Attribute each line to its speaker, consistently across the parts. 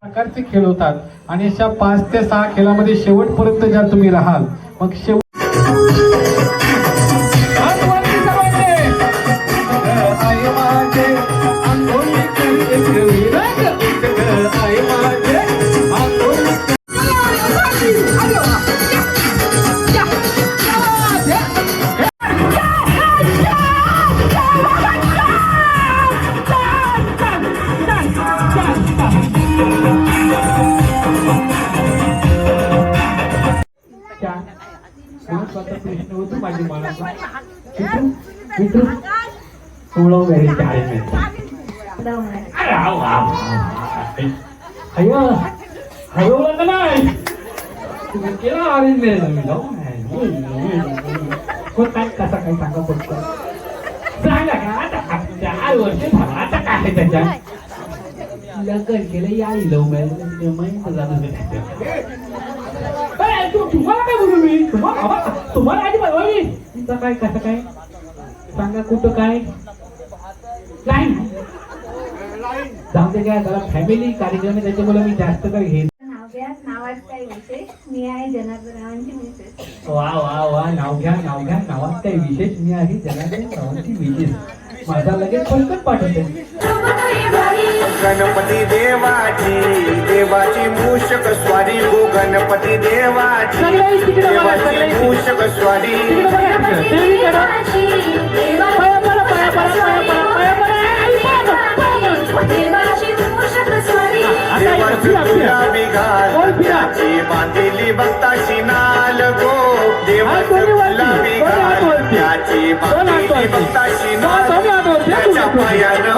Speaker 1: प्रकारचे खेळ होतात. आणि अशा पाच ते सहा खेळामध्ये शेवटपर्यंत ज्या तुम्ही राहाल मग शेवट Itu pulau dari Carimen. Ada awam. Ayo, ayo lah kenai. Kira hari ini lebih jauh nih. Kau tak à, kau tak kau betul. Saya kan ada kan, saya ada kan, ada kan ada kan. Jangan kira ya ilu, memang memang terlalu benar. तुम्हाला काय बोलू मी? तुम्हाला आधी काय कसं काय? सांगा कुठं काय? लाईन. जाऊ दे काय जरा फॅमिली कार्यक्रम आहे त्याच्यामुळे मी जास्त तर
Speaker 2: विशेष? मी आहे मिसेस.
Speaker 1: वा वा वा नाव घ्या नाव घ्या नावात काही विशेष? मी आहे जनार्दन नावाची विशेष माझा लगेच पलकत पाठवते.
Speaker 3: गणपती देवाची देवाची मूषक स्वारी गो गणपती देवाची देवाची मूषक स्वारी देवाची बांधिली गो देवाची बांधिली त्याच्या पायानं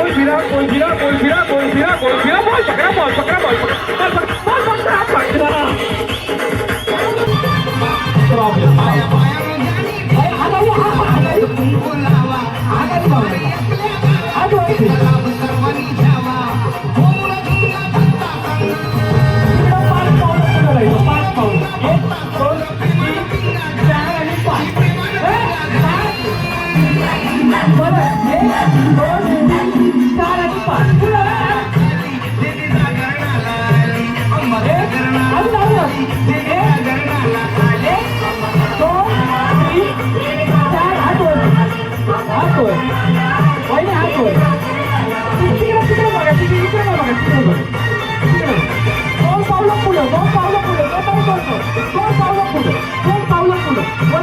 Speaker 1: গোল ফিরা গোল ফিরা গোল ফিরা গোল ফিরা গোল ফিরা বল পকড়া বল পকড়া বল পকড়া বল পকড়া পকড়া Thank you.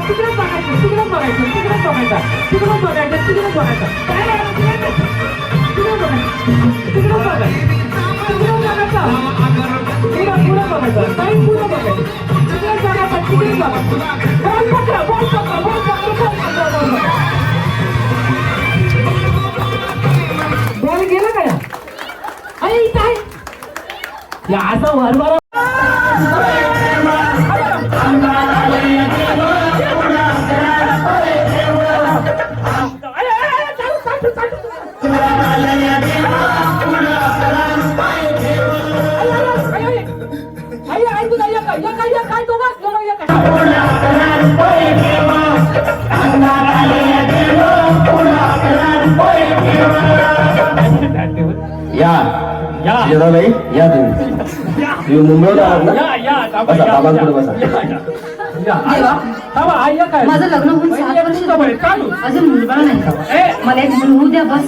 Speaker 1: तिकडून बघायचं तिकडून बघायचं काय तिकडून बघायचं तिकडून बघायचं बॉल गेला काय अरे इथं या
Speaker 4: या.
Speaker 1: या.
Speaker 4: भाई या तुम्ही. तुम्ही मुंबईला आहात ना?
Speaker 1: या या.
Speaker 4: बसा, बाबांकडे बसा.
Speaker 1: काय
Speaker 5: माझं लग्न होऊन सात वर्ष झाली.
Speaker 1: चालू.
Speaker 5: अजून मुलगा नाही.
Speaker 1: ए.
Speaker 5: मला एक मुलगा द्या बस.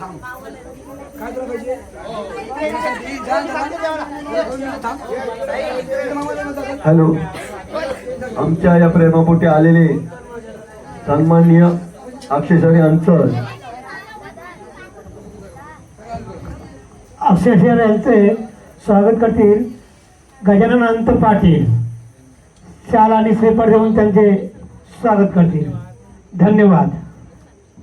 Speaker 1: बाहेर बा- पाहिजे?
Speaker 6: हॅलो. आमच्या या प्रेमापोटी आलेले सन्माननीय अक्षयशाने अंचल
Speaker 7: अक्षरशः यांचे स्वागत करतील गजानन अनंत पाटील. शाल आणि श्रीपड देऊन त्यांचे स्वागत करतील. धन्यवाद.